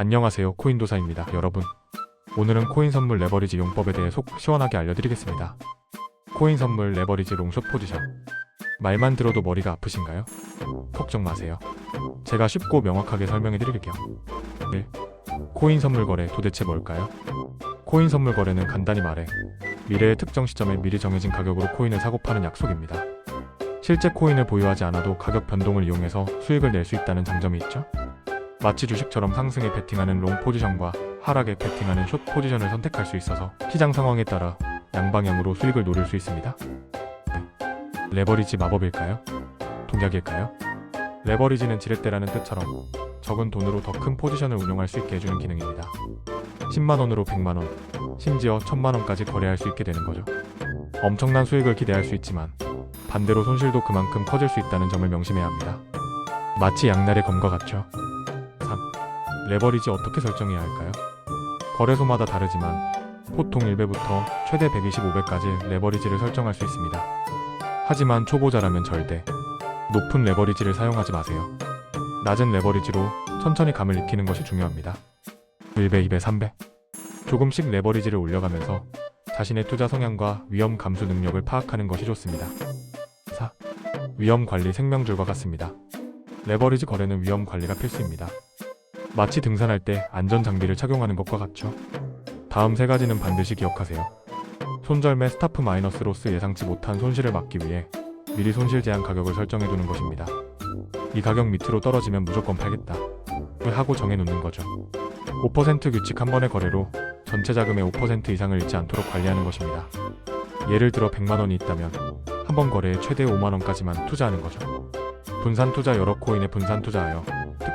안녕하세요. 코인도사입니다. 여러분. 오늘은 코인 선물 레버리지 용법에 대해 속 시원하게 알려드리겠습니다. 코인 선물 레버리지 롱숏 포지션. 말만 들어도 머리가 아프신가요? 걱정 마세요. 제가 쉽고 명확하게 설명해 드릴게요. 1. 코인 선물 거래 도대체 뭘까요? 코인 선물 거래는 간단히 말해 미래의 특정 시점에 미리 정해진 가격으로 코인을 사고 파는 약속입니다. 실제 코인을 보유하지 않아도 가격 변동을 이용해서 수익을 낼 수 있다는 장점이 있죠. 마치 주식처럼 상승에 베팅하는 롱 포지션과 하락에 베팅하는 숏 포지션을 선택할 수 있어서 시장 상황에 따라 양방향으로 수익을 노릴 수 있습니다. 네. 레버리지 마법일까요? 동약일까요? 레버리지는 지렛대라는 뜻처럼 적은 돈으로 더 큰 포지션을 운용할 수 있게 해주는 기능입니다. 10만원으로 100만원, 심지어 1000만원까지 거래할 수 있게 되는 거죠. 엄청난 수익을 기대할 수 있지만 반대로 손실도 그만큼 커질 수 있다는 점을 명심해야 합니다. 마치 양날의 검과 같죠. 3. 레버리지 어떻게 설정해야 할까요? 거래소마다 다르지만 보통 1배부터 최대 125배까지 레버리지를 설정할 수 있습니다. 하지만 초보자라면 절대 높은 레버리지를 사용하지 마세요. 낮은 레버리지로 천천히 감을 익히는 것이 중요합니다. 1배, 2배, 3배. 조금씩 레버리지를 올려가면서 자신의 투자 성향과 위험 감수 능력을 파악하는 것이 좋습니다. 4. 위험 관리 생명줄과 같습니다. 레버리지 거래는 위험 관리가 필수입니다. 마치 등산할 때 안전 장비를 착용하는 것과 같죠. 다음 세 가지는 반드시 기억하세요. 손절매 스타프 마이너스 로스 예상치 못한 손실을 막기 위해 미리 손실 제한 가격을 설정해 두는 것입니다. 이 가격 밑으로 떨어지면 무조건 팔겠다. 을 하고 정해 놓는 거죠. 5% 규칙 한 번의 거래로 전체 자금의 5% 이상을 잃지 않도록 관리하는 것입니다. 예를 들어 100만 원이 있다면 한 번 거래에 최대 5만 원까지만 투자하는 거죠. 분산 투자 여러 코인에 분산 투자하여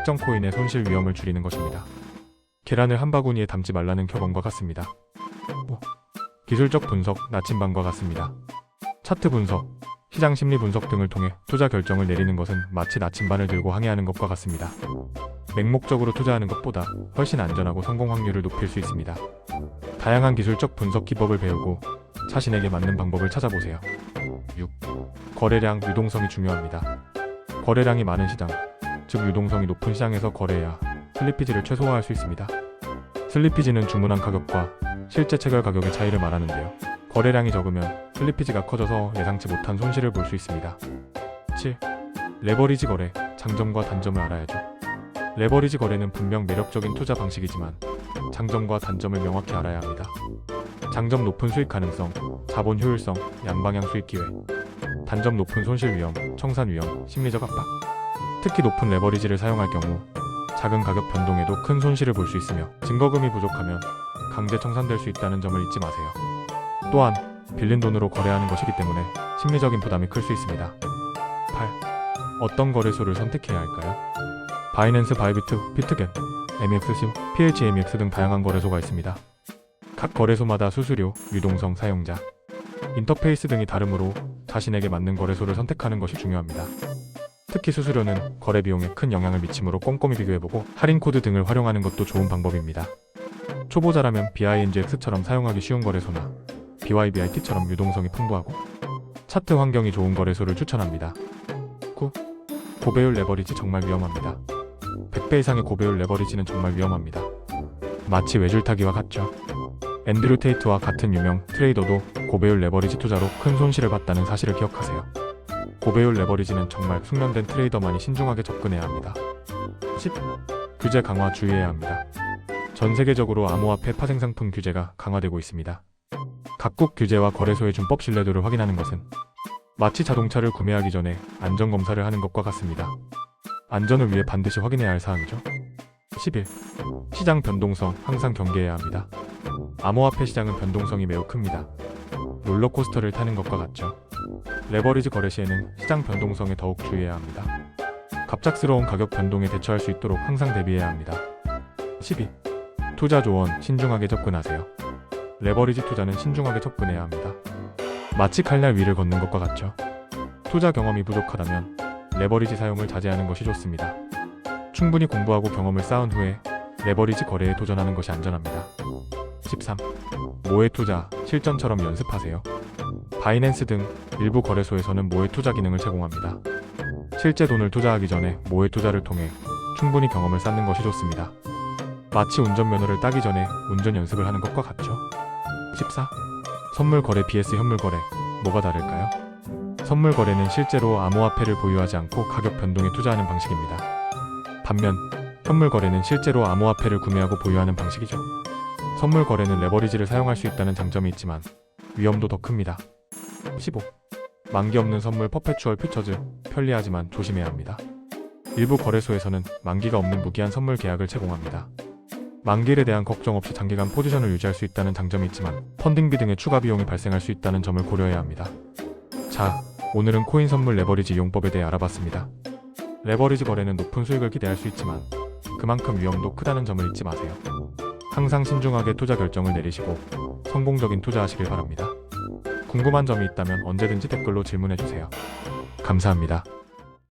특정 코인의 손실 위험을 줄이는 것입니다. 계란을 한 바구니에 담지 말라는 교본과 같습니다. 5. 기술적 분석, 나침반과 같습니다. 차트 분석, 시장 심리 분석 등을 통해 투자 결정을 내리는 것은 마치 나침반을 들고 항해하는 것과 같습니다. 맹목적으로 투자하는 것보다 훨씬 안전하고 성공 확률을 높일 수 있습니다. 다양한 기술적 분석 기법을 배우고 자신에게 맞는 방법을 찾아보세요. 6. 거래량, 유동성이 중요합니다. 거래량이 많은 시장, 즉 유동성이 높은 시장에서 거래해야 슬리피지를 최소화할 수 있습니다. 슬리피지는 주문한 가격과 실제 체결 가격의 차이를 말하는데요. 거래량이 적으면 슬리피지가 커져서 예상치 못한 손실을 볼 수 있습니다. 7. 레버리지 거래, 장점과 단점을 알아야죠. 레버리지 거래는 분명 매력적인 투자 방식이지만 장점과 단점을 명확히 알아야 합니다. 장점 높은 수익 가능성, 자본 효율성, 양방향 수익 기회. 단점 높은 손실 위험, 청산 위험, 심리적 압박. 특히 높은 레버리지를 사용할 경우 작은 가격 변동에도 큰 손실을 볼 수 있으며 증거금이 부족하면 강제 청산될 수 있다는 점을 잊지 마세요. 또한 빌린 돈으로 거래하는 것이기 때문에 심리적인 부담이 클 수 있습니다. 8. 어떤 거래소를 선택해야 할까요? 바이낸스 바이비트, 비트겟, MXC, PHMX 등 다양한 거래소가 있습니다. 각 거래소마다 수수료, 유동성, 사용자, 인터페이스 등이 다르므로 자신에게 맞는 거래소를 선택하는 것이 중요합니다. 특히 수수료는 거래 비용에 큰 영향을 미치므로 꼼꼼히 비교해보고 할인 코드 등을 활용하는 것도 좋은 방법입니다. 초보자라면 BINGX처럼 사용하기 쉬운 거래소나 BYBIT처럼 유동성이 풍부하고 차트 환경이 좋은 거래소를 추천합니다. 9. 고배율 레버리지 정말 위험합니다. 100배 이상의 고배율 레버리지는 정말 위험합니다. 마치 외줄타기와 같죠. 앤드류 테이트와 같은 유명 트레이더도 고배율 레버리지 투자로 큰 손실을 봤다는 사실을 기억하세요. 고배율 레버리지는 정말 숙련된 트레이더만이 신중하게 접근해야 합니다. 10. 규제 강화 주의해야 합니다. 전 세계적으로 암호화폐 파생상품 규제가 강화되고 있습니다. 각국 규제와 거래소의 준법 신뢰도를 확인하는 것은 마치 자동차를 구매하기 전에 안전 검사를 하는 것과 같습니다. 안전을 위해 반드시 확인해야 할 사항이죠. 11. 시장 변동성 항상 경계해야 합니다. 암호화폐 시장은 변동성이 매우 큽니다. 롤러코스터를 타는 것과 같죠. 레버리지 거래 시에는 시장 변동성에 더욱 주의해야 합니다. 갑작스러운 가격 변동에 대처할 수 있도록 항상 대비해야 합니다. 12. 투자 조언 신중하게 접근하세요. 레버리지 투자는 신중하게 접근해야 합니다. 마치 칼날 위를 걷는 것과 같죠. 투자 경험이 부족하다면 레버리지 사용을 자제하는 것이 좋습니다. 충분히 공부하고 경험을 쌓은 후에 레버리지 거래에 도전하는 것이 안전합니다. 13. 모의 투자 실전처럼 연습하세요. 바이낸스 등 일부 거래소에서는 모의 투자 기능을 제공합니다. 실제 돈을 투자하기 전에 모의 투자를 통해 충분히 경험을 쌓는 것이 좋습니다. 마치 운전면허를 따기 전에 운전 연습을 하는 것과 같죠. 14. 선물 거래 vs 현물 거래. 뭐가 다를까요? 선물 거래는 실제로 암호화폐를 보유하지 않고 가격 변동에 투자하는 방식입니다. 반면 현물 거래는 실제로 암호화폐를 구매하고 보유하는 방식이죠. 선물 거래는 레버리지를 사용할 수 있다는 장점이 있지만 위험도 더 큽니다. 15. 만기 없는 선물 퍼페추얼 퓨처즈 편리하지만 조심해야 합니다. 일부 거래소에서는 만기가 없는 무기한 선물 계약을 제공합니다. 만기에 대한 걱정 없이 장기간 포지션을 유지할 수 있다는 장점이 있지만 펀딩비 등의 추가 비용이 발생할 수 있다는 점을 고려해야 합니다. 자, 오늘은 코인 선물 레버리지 이용법에 대해 알아봤습니다. 레버리지 거래는 높은 수익을 기대할 수 있지만 그만큼 위험도 크다는 점을 잊지 마세요. 항상 신중하게 투자 결정을 내리시고 성공적인 투자하시길 바랍니다. 궁금한 점이 있다면 언제든지 댓글로 질문해 주세요. 감사합니다.